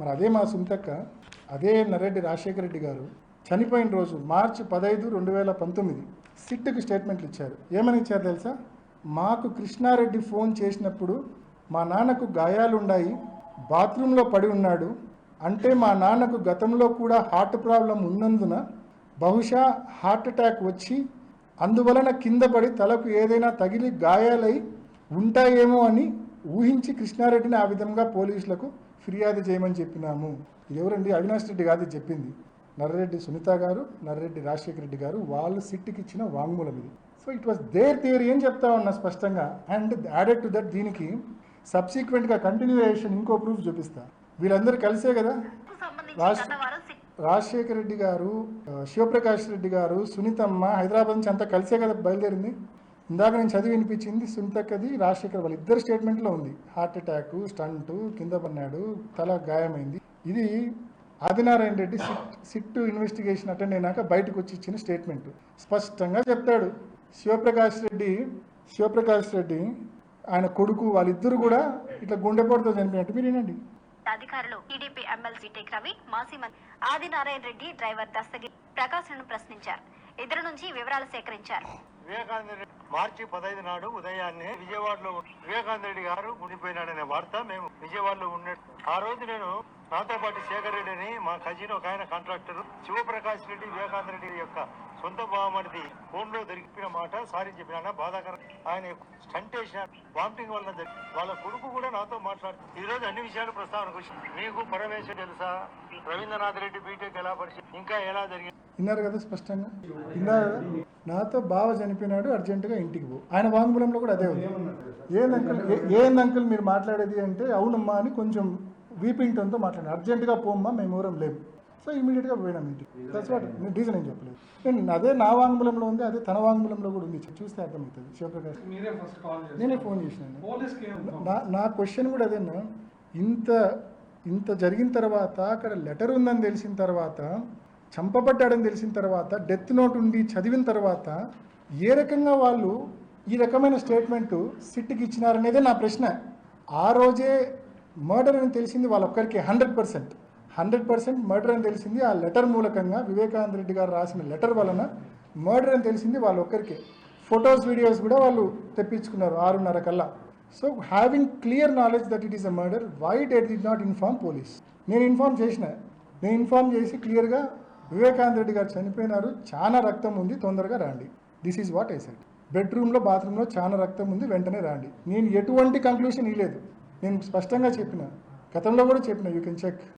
మరి అదే మా సుమితక్క అదే నరెడ్డి రాజశేఖర రెడ్డి గారు చనిపోయిన రోజు మార్చి పదహైదు రెండు వేల పంతొమ్మిది సిట్కు స్టేట్మెంట్లు ఇచ్చారు. ఏమని ఇచ్చారు తెలుసా? మాకు కృష్ణారెడ్డి ఫోన్ చేసినప్పుడు మా నాన్నకు గాయాలున్నాయి బాత్రూంలో పడి ఉన్నాడు అంటే మా నాన్నకు గతంలో కూడా హార్ట్ ప్రాబ్లం ఉన్నందున బహుశా హార్ట్ అటాక్ వచ్చి అందువలన కింద పడి తలకు ఏదైనా తగిలి గాయాలై ఉంటాయేమో అని ఊహించి కృష్ణారెడ్డిని ఆ విధంగా పోలీసులకు ఫిర్యాదు చేయమని చెప్పినాము. ఇది ఎవరండి అవినాష్ రెడ్డి కాదు చెప్పింది. నర్రెడ్డి సునీత గారు నర్రెడ్డి రాజశేఖర రెడ్డి గారు వాళ్ళు సిట్టికి ఇచ్చిన వాంగ్మూలం ఇది. So it was their theory ఏం చెప్తా ఉన్నా స్పష్టంగా. అండ్ యాడెడ్ టు దట్ దీనికి సబ్సిక్వెంట్గా కంటిన్యూయేషన్ ఇంకో ప్రూఫ్ చూపిస్తా. వీళ్ళందరూ కలిసే కదా? రాజశేఖర రెడ్డి గారు శివప్రకాష్ రెడ్డి గారు సునీతమ్మ హైదరాబాద్ నుంచి అంతా కలిసే కదా బయలుదేరింది? ఇందాక నేను చదివి వినిపించింది సునీతక్కది రాజశేఖర్ వాళ్ళ ఇద్దరు స్టేట్మెంట్లో ఉంది. హార్ట్ అటాక్ స్టంట్ కింద పడినాడు తల గాయమైంది. ఇది Adinarayana Reddy SIT SIT investigation attend అయినాక బయటకు వచ్చి ఇచ్చిన స్టేట్మెంట్ స్పష్టంగా చెప్తాడు. శివప్రకాష్ రెడ్డి శివప్రకాష్ రెడ్డి ఆయన కొడుకు వాళ్ళిద్దరు కూడా ఇట్లా గుండెపోటుతో చనిపోయినట్టు మీరు వినండి. అధికారులు టీడీపీ ఎమ్మెల్సీ టెక్ రవి మాజీ మంత్రి ఆదినారాయణ రెడ్డి డ్రైవర్ దస్తగిరి ప్రకాశ్లను ప్రశ్నించారు. ఇద్దరు నుంచి వివరాలు సేకరించారు. వివేకానంద రెడ్డి మార్చి పదహైదు నాడు ఉదయాన్నే విజయవాడలో వివేకానంద రెడ్డి గారు ఉండిపోయినాడనే వార్త మేము విజయవాడలో ఉండే ఆ రోజు నేను నాతో పాటు శేఖర్ రెడ్డి అని మా కజిన్ ఒక ఆయన కాంట్రాక్టర్ శివప్రకాష్ రెడ్డి వివేకానంద రెడ్డి యొక్క సొంత బావమడిది ఫోన్లో దొరికిన మాట సారీ చెప్పిన బాధాకరం. ఆయన స్టంట్ వేసిన వామిటింగ్ వల్ల జరిగి- వాళ్ళ కొడుకు కూడా నాతో మాట్లాడు ఈ రోజు అన్ని విషయాలు ప్రస్తావనకు మీకు పరమేశ్వర్ తెలుసా? రవీంద్రనాథ్ రెడ్డి బీటెక్ ఎలా పరిచయం ఇంకా ఎలా జరిగింది? విన్నారు కదా స్పష్టంగా? విన్నారు? కదా నాతో బావ చనిపోయినాడు అర్జెంటుగా ఇంటికి పో. ఆయన వాంగ్మూలంలో కూడా అదే ఉంది. ఏంది అంకుల్? ఏ- ఏంది అంకుల్ మీరు మాట్లాడేది అంటే అవునమ్మా అని కొంచెం వీపింగ్ టోన్తో మాట్లాడాను అర్జెంటుగా పోమ్మా మేము ఎవరం లేము సో ఇమీడియట్గా పోయినాం ఇంటికి. దట్స్ వాట్ నేను రీజన్ ఏం చెప్పలేదు. నేను అదే నా వాంగ్మూలంలో ఉంది అదే తన వాంగ్మూలంలో కూడా ఉంది. చూస్తే అర్థమవుతుంది. శివప్రకాష్. నేనే ఫోన్ చేసినాను నా నా క్వశ్చన్ కూడా అదేనా? ఇంత ఇంత జరిగిన తర్వాత అక్కడ లెటర్ ఉందని తెలిసిన తర్వాత చంపబడ్డాడని తెలిసిన తర్వాత డెత్ నోట్ ఉండి చదివిన తర్వాత ఏ రకంగా వాళ్ళు ఈ రకమైన స్టేట్మెంటు సిట్కి ఇచ్చినారనేదే నా ప్రశ్న. ఆ రోజే మర్డర్ అని తెలిసింది వాళ్ళొక్కరికి hundred percent hundred percent murder అని తెలిసింది ఆ లెటర్ మూలకంగా వివేకానంద రెడ్డి గారు రాసిన లెటర్ వలన మర్డర్ అని తెలిసింది వాళ్ళొక్కరికే. ఫొటోస్ వీడియోస్ కూడా వాళ్ళు తెప్పించుకున్నారు ఆరున్నర కల్లా. So having clear knowledge that it is a murder why did they not inform police నేను ఇన్ఫార్మ్ చేసిన. నేను ఇన్ఫార్మ్ చేసి క్లియర్గా వివేకానంద రెడ్డి గారు చనిపోయినారు. చాలా రక్తం ఉంది తొందరగా రాండి. This is what I said బెడ్రూమ్లో బాత్రూంలో చాలా రక్తం ఉంది వెంటనే రాండి. నేను ఎటువంటి కంక్లూషన్ ఇవ్వలేదు. నేను స్పష్టంగా చెప్పిన. గతంలో కూడా చెప్పిన యూ కెన్ చెక్